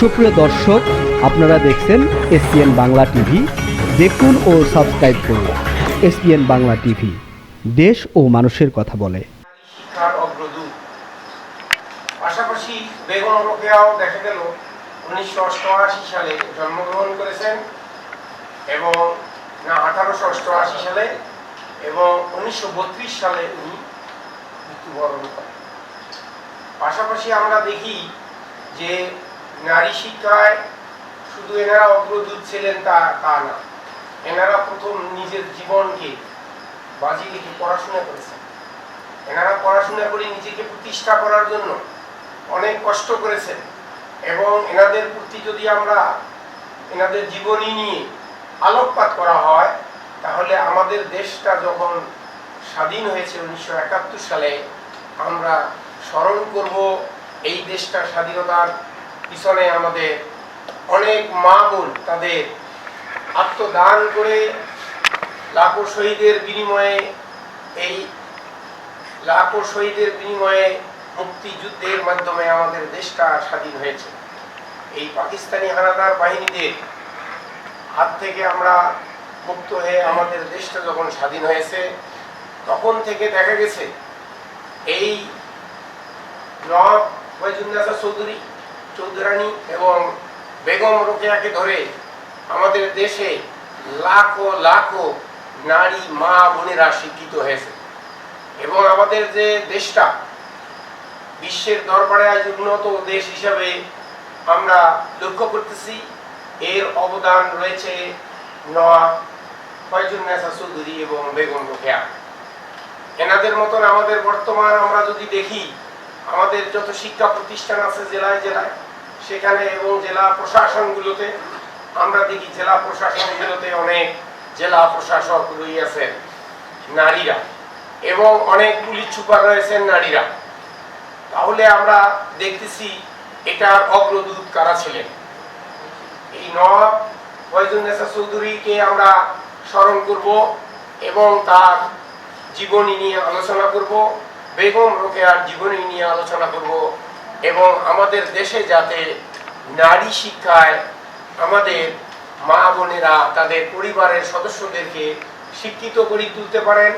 সুপ্রিয় দর্শক, আপনারা দেখছেন এসপিএন বাংলা টিভি। দেখুন ও সাবস্ক্রাইব করুন এসপিএন বাংলা টিভি। দেশ ও মানুষের কথা বলে। পাশাপাশি বেগম রোকেয়াও দেখা গেল, উনিশশো অষ্টআশি সালে জন্মগ্রহণ করেছেন এবং না, আঠারোশো অষ্টআশি সালে এবং উনিশশো বত্রিশ সালে উনি মৃত্যুবরণ করেন। পাশাপাশি আমরা দেখি যে নারী শিক্ষায় শুধু এনারা অগ্রদূত ছিলেন তা তা না। এনারা প্রথম নিজের জীবনকে বাজি রেখে পড়াশোনা করেছেন। এনারা পড়াশোনা করে নিজেকে প্রতিষ্ঠা করার জন্য অনেক কষ্ট করেছেন এবং এনাদের প্রতি যদি আমরা এনাদের জীবনী নিয়ে আলোকপাত করা হয়, তাহলে আমাদের দেশটা যখন স্বাধীন হয়েছে উনিশশো একাত্তর সালে, আমরা স্মরণ করব এই দেশটা স্বাধীনতার পিছনে আমাদের অনেক মা বোন তাদের আত্মদান করে লাখো শহীদের বিনিময়ে এই লাখো শহীদের বিনিময়ে মুক্তিযুদ্ধের মাধ্যমে আমাদের দেশটা স্বাধীন হয়েছে। এই পাকিস্তানি হানাদার বাহিনীদের হাত থেকে আমরা মুক্ত হয়ে আমাদের দেশটা যখন স্বাধীন হয়েছে, তখন থেকে দেখা গেছে এই নবাব ফয়জুন্নাসা চৌধুরী চৌধুরানী এবং বেগম রোকেয়াকে ধরে আমাদের দেশে লাখো লাখো নারী মা বোনেরা শিক্ষিত হয়েছে। এবং আমাদের যে দেশটা, বিশ্বের দরবারে আজ উন্নত দেশ হিসাবে আমরা লক্ষ্য করতেছি, এর অবদান রয়েছে নওয়াব ফয়জুন্নেসা চৌধুরী এবং বেগম রোকেয়া। এনাদের মতন আমাদের বর্তমান আমরা যদি দেখি, আমাদের যত শিক্ষা প্রতিষ্ঠান আছে জেলায় জেলায় সেখানে এবং জেলা প্রশাসনগুলোতে, আমরা দেখি জেলা প্রশাসনগুলোতে অনেক জেলা প্রশাসক রয়েছেন, নারীরা এবং অনেক পুলিশ সুপার রয়েছেন নারীরা। তাহলে আমরা দেখতেছি এটার অগ্রদূত কারা ছিলেন? এই নবাব ফয়জুন্নেসা চৌধুরীকে আমরা স্মরণ করব এবং তার জীবনী নিয়ে আলোচনা করব, বেগম রোকেয়ার জীবনী নিয়ে আলোচনা করব। এবং আমাদের দেশে যাতে নারী শিক্ষায় আমাদের মা বোনেরা, তাদের পরিবারের সদস্যদেরকে শিক্ষিত করে তুলতে পারেন,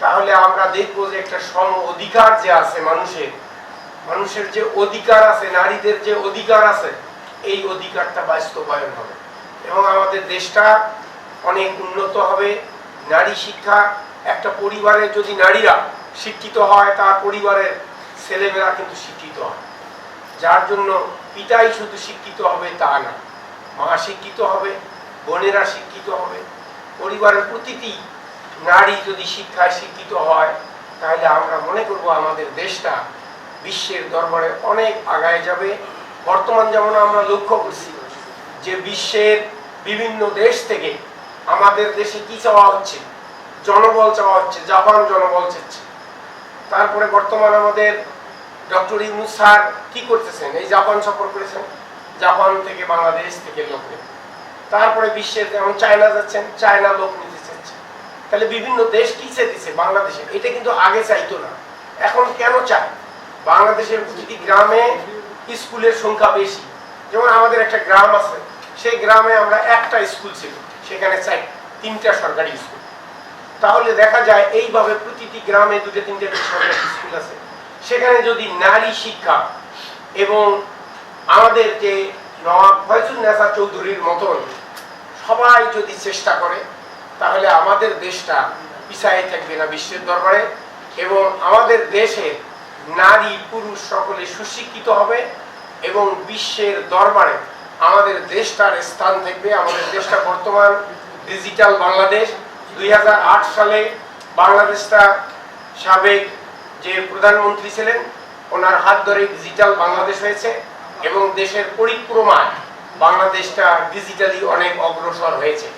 তাহলে আমরা দেখব যে একটা সম অধিকার যে আছে মানুষের মানুষের যে অধিকার আছে, নারীদের যে অধিকার আছে, এই অধিকারটা বাস্তবায়ন হবে। এবং আমাদের দেশটা অনেক উন্নত হবে। নারী শিক্ষা, একটা পরিবারের যদি নারীরা শিক্ষিত হয়, তার পরিবারের ছেলেমেয়েরা কিন্তু শিক্ষিত হয়। যার জন্য পিতাই শুধু শিক্ষিত হবে তা না, মা শিক্ষিত হবে, বোনেরা শিক্ষিত হবে। পরিবারের প্রতিটি নারী যদি শিক্ষায় শিক্ষিত হয়, তাহলে আমরা মনে করব আমাদের দেশটা বিশ্বের দরবারে অনেক আগায় যাবে। বর্তমান যেমন আমরা লক্ষ্য করছি যে বিশ্বের বিভিন্ন দেশ থেকে আমাদের দেশে কি চাওয়া হচ্ছে? জনবল চাওয়া হচ্ছে, জাপান জনবল চাচ্ছে। তারপরে বর্তমান আমাদের ডক্টর ইউনুস স্যার কি করতেছেন? এই জাপান সফর করেছেন। জাপান থেকে বাংলাদেশ থেকে লোক তারপরে বিশ্বের যেমন চায়না যাচ্ছেন, চায়না লোক নিতে চাচ্ছে। তাহলে বিভিন্ন দেশ কি চাইতেছে বাংলাদেশে এটা কিন্তু আগে চাইতো না। এখন কেন চায়? বাংলাদেশের প্রতিটি গ্রামে স্কুলের সংখ্যা বেশি। যেমন আমাদের একটা গ্রাম আছে, সেই গ্রামে আমরা একটা স্কুল ছিল। সেখানে চাই তিনটা সরকারি স্কুল। তাহলে দেখা যায় এইভাবে প্রতিটি গ্রামে দুটো, তিনটে করে সরকারি স্কুল আছে। সেখানে যদি নারী শিক্ষা এবং আমাদের যে নবাব ফয়জুল নেসা চৌধুরীর মতন সবাই যদি চেষ্টা করে, তাহলে আমাদের দেশটা পিছায় থাকবে না বিশ্বের দরবারে এবং আমাদের দেশে নারী পুরুষ সকলে সুশিক্ষিত হবে এবং বিশ্বের দরবারে আমাদের দেশটার স্থান থাকবে। আমাদের দেশটা বর্তমান ডিজিটাল বাংলাদেশ। দুই হাজার আট সালে বাংলাদেশটা সাবেক যে প্রধানমন্ত্রী ছিলেন, ওনার হাত ধরে ডিজিটাল বাংলাদেশ হয়েছে এবং দেশের পরিক্রমায় বাংলাদেশটা ডিজিটালি অনেক অগ্রসর হয়েছে।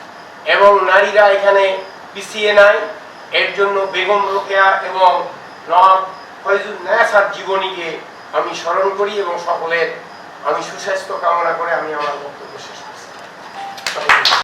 এবং নারীরা এখানে পিছিয়ে নাই, এর জন্য বেগম রোকেয়া এবং নবাব ফয়জুল নেসার জীবনীকে আমি স্মরণ করি এবং সকলের আমি সুস্বাস্থ্য কামনা করে আমি আমার বক্তব্য শেষ করছি।